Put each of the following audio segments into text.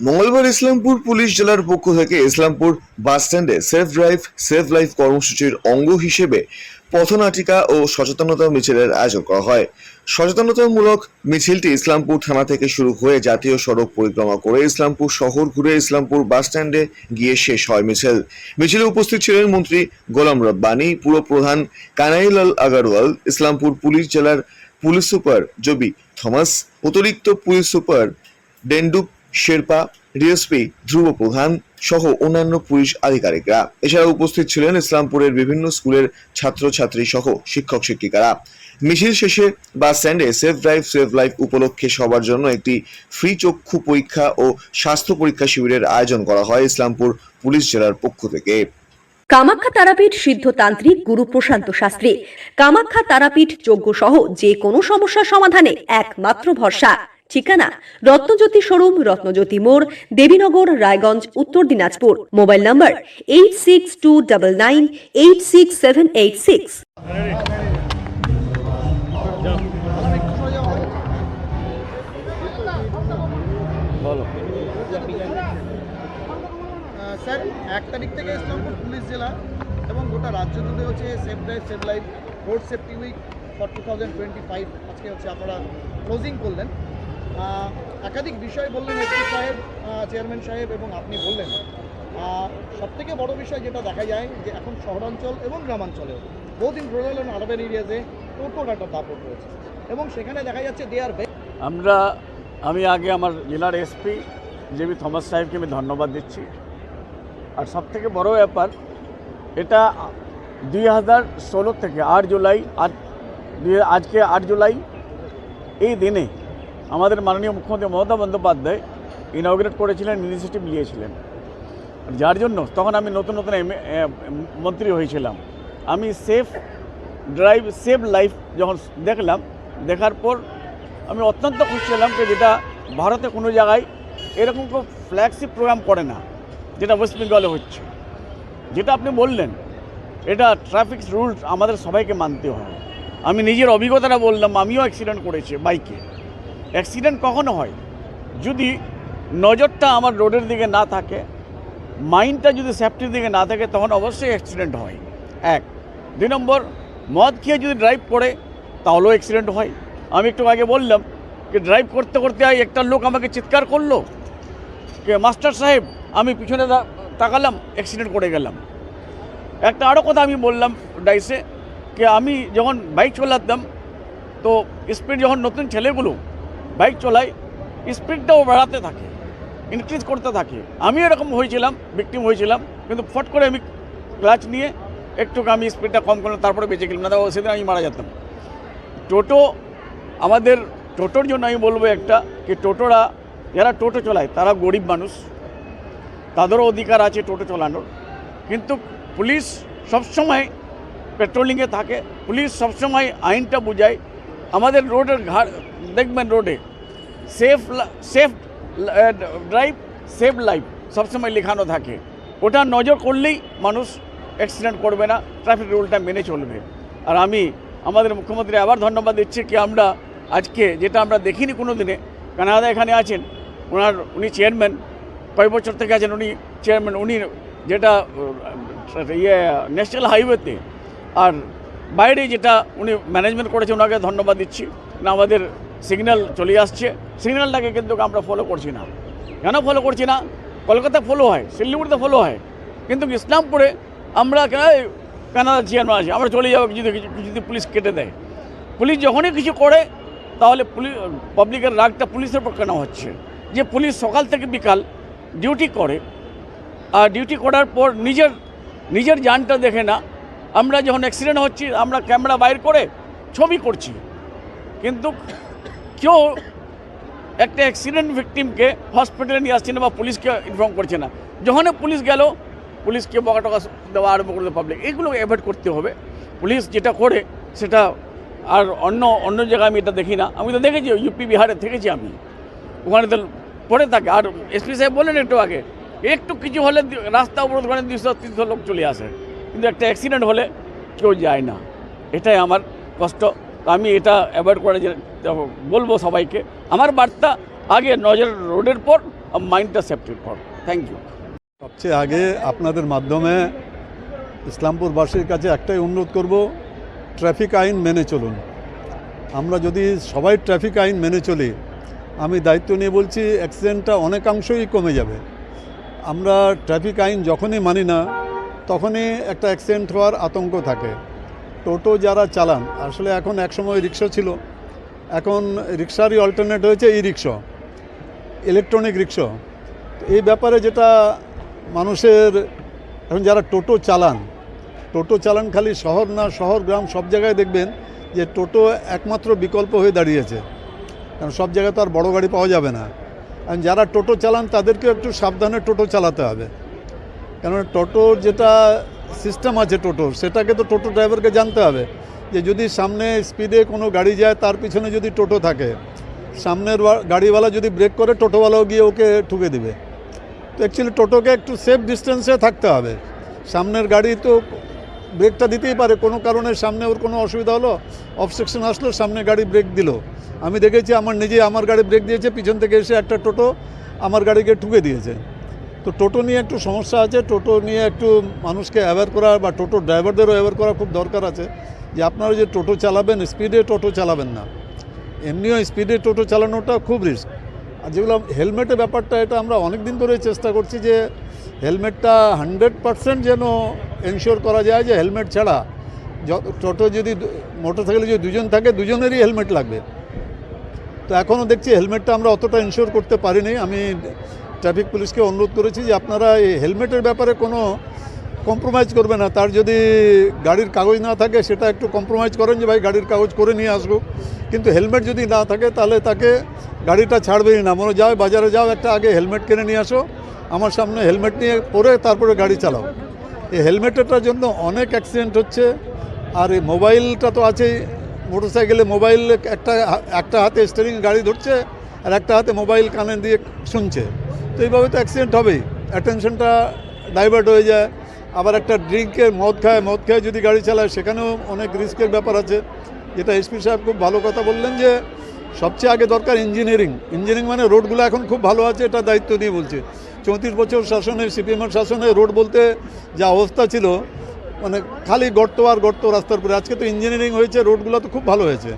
মঙ্গলবার ইসলামপুর পুলিশ জেলার পক্ষ থেকে ইসলামপুর বাস স্ট্যান্ডে সেফ ড্রাইভ সেভ লাইফ কর্মসূচির অঙ্গ হিসেবে পথনাটিকা ও সচেতনতা মিছিলের আয়োজন করা হয়। সচেতনতামূলক মিছিলটি ইসলামপুর থানা থেকে শুরু হয়ে জাতীয় সড়ক পরিক্রমা করে ইসলামপুর শহর ঘুরে ইসলামপুর বাস স্ট্যান্ডে গিয়ে শেষ হয় মিছিল। মিছিলে উপস্থিত ছিলেন মন্ত্রী গোলাম রব্বানী পুরপ্রধান কানাইলাল আগারওয়াল, ইসলামপুর পুলিশ জেলার পুলিশ সুপার জবি থমাস, অতিরিক্ত police super Dendup Sherpa, DSP, Dhruba Pradhan সহ অন্যান্য পুলিশ আধিকারিকরা। এছাড়া উপস্থিত ছিলেন ইসলামপুরের বিভিন্ন স্কুলের ছাত্রছাত্রী সহ শিক্ষক শিক্ষিকারা। মিছিল শেষে বাস স্ট্যান্ডে সেফ ড্রাইভ সেভ লাইফ উপলক্ষে সবার জন্য একটি ফ্রি চক্ষু পরীক্ষা ও স্বাস্থ্য পরীক্ষা শিবিরের আয়োজন করা হয় ইসলামপুর পুলিশ জেলার পক্ষ থেকে। কামাখ্যা তারাপীঠ সিদ্ধতান্ত্রিক গুরু প্রশান্ত শাস্ত্রী। কামাখ্যা তারাপীঠ যজ্ঞ সহ যে কোনো সমস্যার সমাধানে একমাত্র ভরসা। ঠিকানা রত্নজ্যোতি শোরুম, রত্নজ্যোতি মোড়, Devinagar, Raiganj, Uttar Dinajpur. Mobile number eight six two double nine eight six seven eight six sir, এক তারিখ থেকে ইসলামপুর পুলিশ জেলা এবং গোটা রাজ্য জুড়ে হচ্ছে safe drive save life road safety week for two thousand twenty five আজকে হচ্ছে আপনারা ক্লোজিং করলেন। একাধিক বিষয় বললেন এসপি সাহেব চেয়ারম্যান সাহেব এবং আপনি বললেন। সব থেকে বড় বিষয় যেটা দেখা যায় যে এখন শহরাঞ্চল এবং গ্রামাঞ্চলেও both in rural and urban এরিয়াতে টোটোর একটা দাপট রয়েছে এবং সেখানে দেখা যাচ্ছে দে আর আমরা, আমি আগে আমার জেলার এসপি জেবি থমাস সাহেবকে আমি ধন্যবাদ দিচ্ছি। আর সব থেকে বড় ব্যাপার, এটা দুই হাজার ষোলো থেকে আট জুলাই আজ আজকে আট জুলাই, এই দিনে আমাদের মাননীয় মুখ্যমন্ত্রী মমতা বন্দ্যোপাধ্যায় ইনগ্রেট করেছিলেন ইনিশিয়েটিভ নিয়েছিলেন। যার জন্য তখন আমি নতুন নতুন মন্ত্রী হয়েছিলাম। আমি সেফ ড্রাইভ সেফ লাইফ যখন দেখলাম, দেখার পর আমি অত্যন্ত খুশি হলাম যে যেটা ভারতে কোনো জায়গায় এরকম কোনো ফ্ল্যাগশিপ প্রোগ্রাম করে না, যেটা ওয়েস্ট বেঙ্গলে হচ্ছে। যেটা আপনি বললেন, এটা ট্রাফিক রুলস আমাদের সবাইকে মানতে হয় আমি নিজের অভিজ্ঞতাটা বললাম, আমিও অ্যাক্সিডেন্ট করেছি বাইকে অ্যাক্সিডেন্ট কখনো হয়। যদি নজরটা আমার রোডের দিকে না থাকে মাইন্ডটা যদি সেফটির দিকে না থাকে, তখন অবশ্যই অ্যাক্সিডেন্ট হয়। এক। দুই নম্বর, মদ খেয়ে যদি ড্রাইভ করে, তাহলেও অ্যাক্সিডেন্ট হয়। আমি একটু আগে বললাম যে ড্রাইভ করতে করতে একটা লোক আমাকে চিৎকার করল যে, মাস্টার সাহেব, আমি পিছনে তাকালাম, অ্যাক্সিডেন্ট করে গেলাম। একটা আরও কথা আমি বললাম ডাইসে যে, আমি যখন বাইক চালাতাম, তো স্পিড যখন নতুন ছেলেগুলো বাইক চলাই, স্পিডটাও বাড়াতে থাকে ইনক্রিজ করতে থাকে। আমি এরকম হয়েছিলাম ভিকটিম হয়েছিলাম, কিন্তু ফট করে আমি ক্লাচ নিয়ে একটু আমি স্পিডটা কম করলাম, তারপরে বেঁচে গেলাম না সেদিন আমি মারা যেতাম। টোটো, আমাদের টোটোর জন্য আমি বলব একটা যে টোটোরা, যারা টোটো চলায়, তারা গরিব মানুষ। তাদেরও অধিকার আছে টোটো চালানোর। কিন্তু পুলিশ সবসময় পেট্রোলিংয়ে থাকে, পুলিশ সবসময় আইনটা বোঝায় আমাদের রোডের ঘাট, দেখবেন রোডে। Safe safe drive save life সবসময় লেখানো থাকে। ওটা নজর করলেই মানুষ অ্যাক্সিডেন্ট করবে না ট্রাফিক রুলটা মেনে চলবে। আর আমি, আমাদের মুখ্যমন্ত্রী আবার ধন্যবাদ দিচ্ছি কি আমরা আজকে যেটা আমরা দেখিনি কোনো দিনে কানাডা এখানে আছেন, ওনার, উনি চেয়ারম্যান কয় বছর থেকে আছেন উনি চেয়ারম্যান উনি যেটা ইয়ে ন্যাশনাল হাইওয়েতে আর বাইরে যেটা উনি ম্যানেজমেন্ট করেছে, ওনাকে ধন্যবাদ দিচ্ছি। না, আমাদের সিগন্যাল চলে আসছে। সিগন্যালটাকে কিন্তু আমরা ফলো করছি না। কেন ফলো করছি না? কলকাতা ফলো হয়, শিলিগুড়িতে ফলো হয়। কিন্তু ইসলামপুরে আমরা কেন কানাডা চেয়ারম্যান আছে আমরা চলে যাব যদি যদি পুলিশ কেটে দেয়। পুলিশ যখনই কিছু করে, তাহলে পুলিশ পাবলিকের রাগটা পুলিশের উপর কেন হচ্ছে। যে পুলিশ সকাল থেকে বিকাল ডিউটি করে। আর ডিউটি করার পর নিজের নিজের জানটা দেখে না। আমরা যখন অ্যাক্সিডেন্ট হচ্ছি, আমরা ক্যামেরা বাইর করে ছবি করছি। কিন্তু কেউ একটা অ্যাক্সিডেন্ট ভিকটিমকে হসপিটালে নিয়ে আসছে না বা পুলিশকে ইনফর্ম করছে না। যখন পুলিশ গেল পুলিশকে বকা টকা দেওয়া আরম্ভ করতে পাবলিক এগুলো অ্যাভয়েড করতে হবে। পুলিশ যেটা করে, সেটা আর অন্য অন্য জায়গায় আমি এটা দেখি না। আমি তো দেখেছি ইউপি বিহারে থেকেছি আমি। ওখানে তো পড়ে থাকে। আর এসপি সাহেব বললেন একটু আগে, একটু কিছু হলে রাস্তা অবরোধ করে দুশো তিনশো লোক চলে আসে। কিন্তু একটা অ্যাক্সিডেন্ট হলে কেউ যায় না। এটাই আমার কষ্ট। আমি এটা অ্যাভয়েড করে বলব সবাইকে, আমার বার্তা, আগে নজর রোডের পর মাইন্ডটা সেফটির পর। থ্যাংক ইউ সবচেয়ে আগে আপনাদের মাধ্যমে ইসলামপুরবাসীর কাছে একটাই অনুরোধ করব, ট্রাফিক আইন মেনে চলুন। আমরা যদি সবাই ট্রাফিক আইন মেনে চলি, আমি দায়িত্ব নিয়ে বলছি অ্যাক্সিডেন্টটা অনেকাংশই কমে যাবে। আমরা ট্রাফিক আইন যখনই মানি না তখনই একটা অ্যাক্সিডেন্ট হওয়ার আতঙ্ক থাকে। টোটো যারা চালান, আসলে এখন একসময় রিক্সা ছিল। এখন রিক্সারই অল্টারনেট হয়েছে ই রিক্সা। ইলেকট্রনিক রিক্সা এই ব্যাপারে যেটা মানুষের, এখন যারা টোটো চালান টোটো চালান খালি শহর না, শহর, গ্রাম, সব জায়গায় দেখবেন যে টোটো একমাত্র বিকল্প হয়ে দাঁড়িয়েছে। কারণ সব জায়গায় তো আর বড় গাড়ি পাওয়া যাবে না। আর যারা টোটো চালান, তাদেরকেও একটু সাবধানে টোটো চালাতে হবে। কেন টোটোর যেটা সিস্টেম আছে টোটোর, সেটাকে তো টোটো ড্রাইভারকে জানতে হবে যে যদি সামনে স্পিডে কোনো গাড়ি যায়, তার পিছনে যদি টোটো থাকে, সামনের গাড়িওয়ালা যদি ব্রেক করে, টোটোওয়ালাও গিয়ে ওকে ঠুকে দিবে। তো অ্যাকচুয়ালি টোটোকে একটু সেফ ডিস্টেন্সে থাকতে হবে। সামনের গাড়ি তো ব্রেকটা দিতেই পারে, কোনো কারণে সামনে ওর কোনো অসুবিধা হলো অবস্ট্রাকশন আসলো, সামনে গাড়ি ব্রেক দিল। আমি দেখেছি, আমার নিজে আমার গাড়ি ব্রেক দিয়েছে, পিছন থেকে এসে একটা টোটো আমার গাড়িকে ঠুকে দিয়েছে। তো টোটো নিয়ে একটু সমস্যা আছে, টোটো নিয়ে একটু মানুষকে অ্যাওয়ার করা বা টোটো ড্রাইভারদেরও অ্যাওয়ার করা খুব দরকার আছে যে আপনারা যে টোটো চালাবেন স্পিডে টোটো চালাবেন না। এমনিও স্পিডে টোটো চালানোটা খুব রিস্ক আর যেগুলো হেলমেটের ব্যাপারটা, এটা আমরা অনেক দিন ধরে চেষ্টা করছি যে হেলমেটটা হান্ড্রেড পারসেন্ট যেন এনশিওর করা যায় যে হেলমেট ছাড়া। টোটো যদি মোটর সাইকেলে যদি দুজন থাকে, দুজনেরই হেলমেট লাগবে। তো এখনও দেখছি হেলমেটটা আমরা অতটা ইনশিওর করতে পারিনি। আমি ট্রাফিক পুলিশকে অনুরোধ করেছি যে আপনারা এই হেলমেটের ব্যাপারে কোনো কম্প্রোমাইজ করবে না। তার যদি গাড়ির কাগজ না থাকে, সেটা একটু কম্প্রোমাইজ করেন যে ভাই গাড়ির কাগজ করে নিয়ে আসব কিন্তু হেলমেট যদি না থাকে, তাহলে তাকে গাড়িটা ছাড়বেই না। মনে যাও বাজারে যাও, একটা আগে হেলমেট কিনে নিয়ে আসো। আমার সামনে হেলমেট নিয়ে পরে তারপরে গাড়ি চালাও। এই হেলমেটেরটার জন্য অনেক অ্যাক্সিডেন্ট হচ্ছে। আর এই মোবাইলটা তো আছেই। মোটর সাইকেলে মোবাইল একটা একটা হাতে স্টিয়ারিং গাড়ি ধরছে। আর একটা হাতে মোবাইল কানে দিয়ে শুনছে। তো এইভাবে তো অ্যাক্সিডেন্ট হবেই। অ্যাটেনশনটা ডাইভার্ট হয়ে যায়। আবার একটা ড্রিঙ্কের মদ খায় মদ খায় যদি গাড়ি চালায়, সেখানেও অনেক রিস্কের ব্যাপার আছে। যেটা এসপি সাহেব খুব ভালো কথা বললেন যে, সবচেয়ে আগে দরকার ইঞ্জিনিয়ারিং ইঞ্জিনিয়ারিং মানে রোডগুলো এখন খুব ভালো আছে, এটা দায়িত্ব নিয়ে বলছে। চৌত্রিশ বছর শাসনে সিপিএমের শাসনে রোড বলতে যা অবস্থা ছিল মানে খালি গর্ত আর গর্ত রাস্তার উপরে। আজকে তো ইঞ্জিনিয়ারিং হয়েছে, রোডগুলো তো খুব ভালো হয়েছে।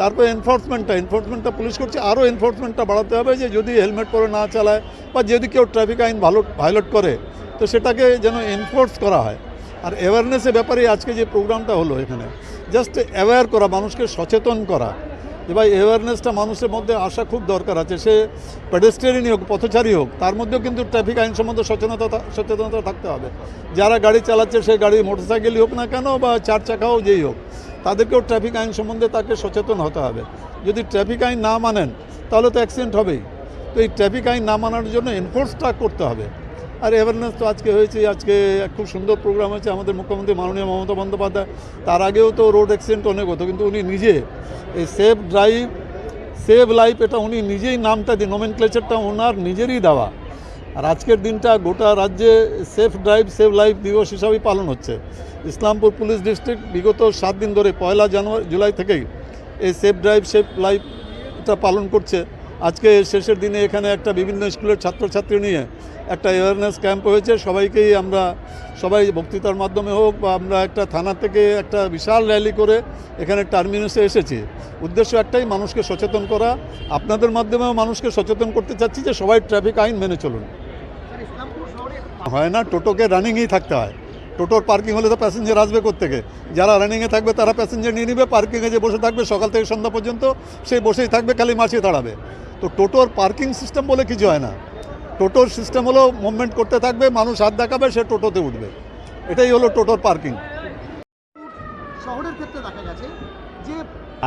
তারপরে এনফোর্সমেন্টটা এনফোর্সমেন্টটা পুলিশ করছে, আরও এনফোর্সমেন্টটা বাড়াতে হবে যে যদি হেলমেট পরে না চালায় বা যদি কেউ ট্রাফিক আইন ভালো ভায়োলেট করে, তো সেটাকে যেন এনফোর্স করা হয়। আর অ্যাওয়ারনেসের ব্যাপারে আজকে যে প্রোগ্রামটা হলো এখানে জাস্ট অ্যাওয়্যার করা, মানুষকে সচেতন করা। যে ভাই অ্যাওয়ারনেসটা মানুষের মধ্যে আসা খুব দরকার আছে। সে পেডেস্ট্রিয়ানই হোক, পথচারী হোক, তার মধ্যেও কিন্তু ট্রাফিক আইন সম্বন্ধে সচেতনতা সচেতনতা থাকতে হবে। যারা গাড়ি চালাচ্ছে, সে গাড়ি মোটরসাইকেলই হোক না কেন বা চার চাকাও যেই হোক তাদেরকেও ট্রাফিক আইন সম্বন্ধে তাকে সচেতন হতে হবে। যদি ট্রাফিক আইন না মানেন, তাহলে তো অ্যাক্সিডেন্ট হবেই। তো এই ট্রাফিক আইন না মানার জন্য এনফোর্সটা করতে হবে। আর অ্যাওয়ারনেস তো আজকে হয়েছে, আজকে খুব সুন্দর প্রোগ্রাম হয়েছে আমাদের মুখ্যমন্ত্রী মাননীয় মমতা বন্দ্যোপাধ্যায়। তার আগেও তো রোড অ্যাক্সিডেন্ট অনেক হতো, কিন্তু উনি নিজে এই সেফ ড্রাইভ সেভ লাইফ এটা উনি নিজেই নামটা দিয়ে নোমেন ক্লেচারটা ওনার নিজেরই দেওয়া। আর আজকের দিনটা গোটা রাজ্যে সেফ ড্রাইভ সেভ লাইফ দিবস হিসাবেই পালন হচ্ছে। ইসলামপুর পুলিশ ডিস্ট্রিক্ট বিগত সাত দিন ধরে পয়লা জানুয়ারি, জুলাই থেকেই এই সেফ ড্রাইভ, সেফ লাইফটা পালন করছে। আজকে শেষের দিনে এখানে একটা বিভিন্ন স্কুলের ছাত্রছাত্রী নিয়ে একটা অ্যাওয়ারনেস ক্যাম্প হয়েছে। সবাইকেই আমরা, সবাই বক্তৃতার মাধ্যমে হোক বা আমরা একটা থানা থেকে একটা বিশাল র্যালি করে এখানে টার্মিনাসে এসেছি। উদ্দেশ্য একটাই, মানুষকে সচেতন করা। আপনাদের মাধ্যমেও মানুষকে সচেতন করতে চাচ্ছি যে সবাই ট্রাফিক আইন মেনে চলুন। হয় না টোটোকে রানিংয়েই থাকতে হয়। টোটোর পার্কিং হলে তো প্যাসেঞ্জার আসবে থেকে যারা রানিংয়ে থাকবে তারা প্যাসেঞ্জার নিয়ে নেবে পার্কিংয়ে যে বসে থাকবে সকাল থেকে সন্ধ্যা পর্যন্ত সেই বসেই থাকবে খালি মাছিয়ে দাঁড়াবে। তো টোটোর পার্কিং সিস্টেম বলে কিছু হয় না। টোটোর সিস্টেম হলো মুভমেন্ট করতে থাকবে মানুষ হাত দেখাবে সে টোটোতে উঠবে। এটাই হলো টোটোর পার্কিং শহরের ক্ষেত্রে দেখা গেছে যে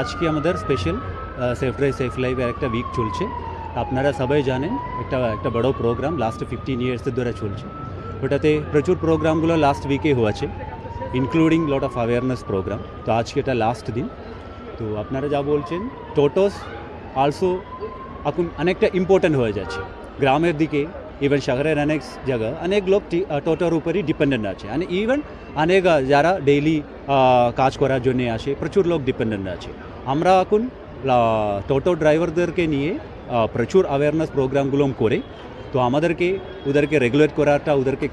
আজকে আমাদের স্পেশাল সেফ ড্রাইভ সেফ লাইফের একটা উইক চলছে। আপনারা সবাই জানেন একটা একটা বড় প্রোগ্রাম লাস্ট ফিফটিন ইয়ার্সের ধরে চলছে। ওটাতে প্রচুর প্রোগ্রামগুলো লাস্ট উইকে হয়েছে including lot of awareness program তো আজকে এটা লাস্ট দিন। তো আপনারা যা বলছেন টোটোস অলসো এখন অনেকটা ইম্পর্ট্যান্ট হয়ে যাচ্ছে। গ্রামের দিকে ইভেন শহরের অনেক জায়গা, অনেক লোক টোটোর উপরই ডিপেন্ডেন্ট আছে। আর ইভেন অনেক যারা ডেইলি কাজ করার জন্য আসে, প্রচুর লোক ডিপেন্ডেন্ট আছে। আমরা এখন টোটো ড্রাইভারদেরকে নিয়ে প্রচুর অ্যাওয়ারনেস প্রোগ্রামগুলো করে তো আমাদেরকে ওদেরকে রেগুলেট করাটা ওদেরকে